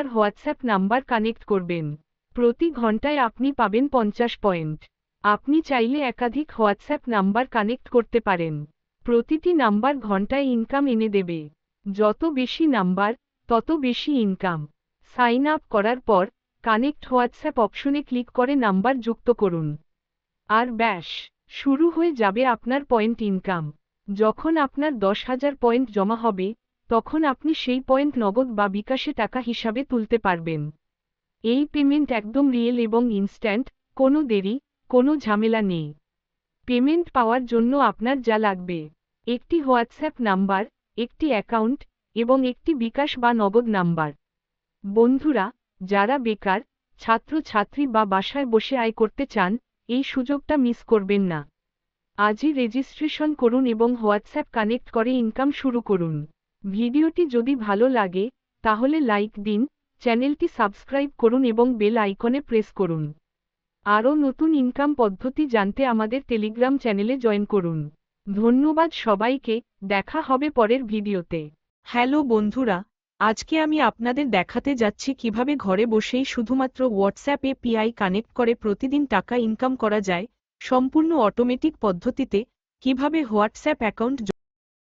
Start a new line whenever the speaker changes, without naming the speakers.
আপনার WhatsApp number connect করবেন। প্রতি ঘন্টায় আপনি পাবেন পঞ্চাশ পয়েন্ট। আপনি চাইলে একাধিক হোয়াটসঅ্যাপ নাম্বার কানেক্ট করতে পারেন। প্রতিটি নাম্বার ঘন্টায় ইনকাম এনে দেবে। যত বেশি নাম্বার, তত বেশি ইনকাম। সাইন আপ করার পর, কানেক্ট হোয়াটসঅ্যাপ অপশনে ক্লিক করে নাম্বার যুক্ত করুন। আর ব্যাস, শুরু হয়ে যাবে আপনার পয়েন্ট ইনকাম। যখন আপনার দশ হাজার পয়েন্ট জমা হবে তখন আপনি সেই পয়েন্ট নগদ বা বিকাশে টাকা হিসাবে তুলতে পারবেন। এই পেমেন্ট একদম রিয়েল এবং ইনস্ট্যান্ট, কোনো দেরি, কোনো ঝামেলা নেই। পেমেন্ট পাওয়ার জন্য আপনার যা লাগবে, একটি হোয়াটসঅ্যাপ নাম্বার, একটি অ্যাকাউন্ট এবং একটি বিকাশ বা নগদ নাম্বার। বন্ধুরা, যারা বেকার ছাত্র ছাত্রী বা বাসায় বসে আয় করতে চান, এই সুযোগটা মিস করবেন না। আজই রেজিস্ট্রেশন করুন এবং হোয়াটসঅ্যাপ কানেক্ট করে ইনকাম শুরু করুন। ভিডিওটি যদি ভালো লাগে, তাহলে লাইক দিন, চ্যানেলটি সাবস্ক্রাইব করুন এবং বেল আইকনে প্রেস করুন। আরও নতুন ইনকাম পদ্ধতি জানতে আমাদের টেলিগ্রাম চ্যানেলে জয়েন করুন। ধন্যবাদ সবাইকে, দেখা হবে পরের ভিডিওতে।
হ্যালো বন্ধুরা, আজকে আমি আপনাদের দেখাতে যাচ্ছি কীভাবে ঘরে বসেই শুধুমাত্র হোয়াটসঅ্যাপ এপিআই কানেক্ট করে প্রতিদিন টাকা ইনকাম করা যায়, সম্পূর্ণ অটোমেটিক পদ্ধতিতে, কীভাবে হোয়াটসঅ্যাপ অ্যাকাউন্ট